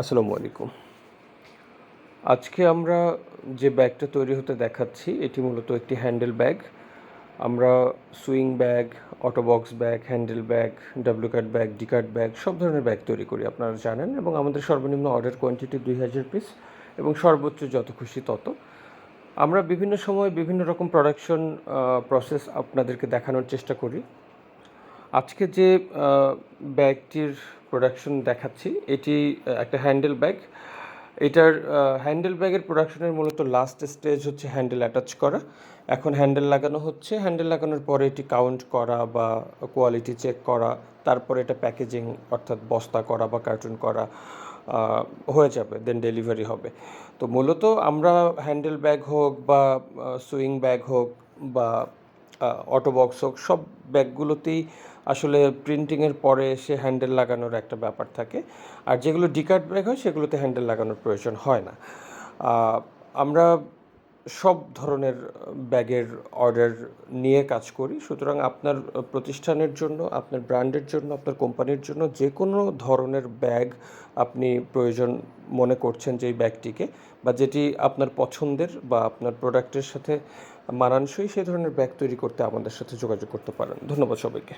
আসসালামু আলাইকুম। আজকে আমরা যে ব্যাগটা তৈরি হতে দেখাচ্ছি, এটি মূলত একটি হ্যান্ডেল ব্যাগ। আমরা swing bag, auto box bag, handle bag W cut bag D cut bag, সব ধরনের ব্যাগ তৈরি করি, আপনারা জানেন। এবং আমাদের সর্বনিম্ন অর্ডার কোয়ান্টিটি দুই হাজার পিস এবং সর্বোচ্চ যত খুশি তত। আমরা বিভিন্ন সময় বিভিন্ন রকম প্রোডাকশন প্রসেস আপনাদেরকে দেখানোর চেষ্টা করি। আজকে যে ব্যাগটির প্রোডাকশন দেখাচ্ছি, এটি একটা হ্যান্ডেল ব্যাগ এটার হ্যান্ডেল ব্যাগের প্রোডাকশনের মূলত লাস্ট স্টেজ হচ্ছে হ্যান্ডেল অ্যাটাচ করা। এখন হ্যান্ডেল লাগানো হচ্ছে। হ্যান্ডেল লাগানোর পরে এটি কাউন্ট করা বা কোয়ালিটি চেক করা, তারপরে এটা প্যাকেজিং অর্থাৎ বস্তা করা বা কার্টুন করা হয়ে যাবে দেন ডেলিভারি হবে। তো মূলত আমরা হ্যান্ডেল ব্যাগ হোক বা সুইং ব্যাগ হোক বা অটো বক্স হোক, সব ব্যাগগুলোতেই আসলে প্রিন্টিংয়ের পরে সে হ্যান্ডেল লাগানোর একটা ব্যাপার থাকে। আর যেগুলো ডিকার্ড ব্যাগ হয়, সেগুলোতে হ্যান্ডেল লাগানোর প্রয়োজন হয় না। আমরা সব ধরনের ব্যাগের অর্ডার নিয়ে কাজ করি। সুতরাং আপনার প্রতিষ্ঠানের জন্য, আপনার ব্র্যান্ডের জন্য, আপনার কোম্পানির জন্য যে কোনো ধরনের ব্যাগ আপনি প্রয়োজন মনে করছেন যে ব্যাগটিকে বা যেটি আপনার পছন্দের বা আপনার প্রোডাক্টের সাথে মানানসই, সেই ধরনের ব্যাগ তৈরি করতে আমাদের সাথে যোগাযোগ করতে পারেন। ধন্যবাদ সবাইকে।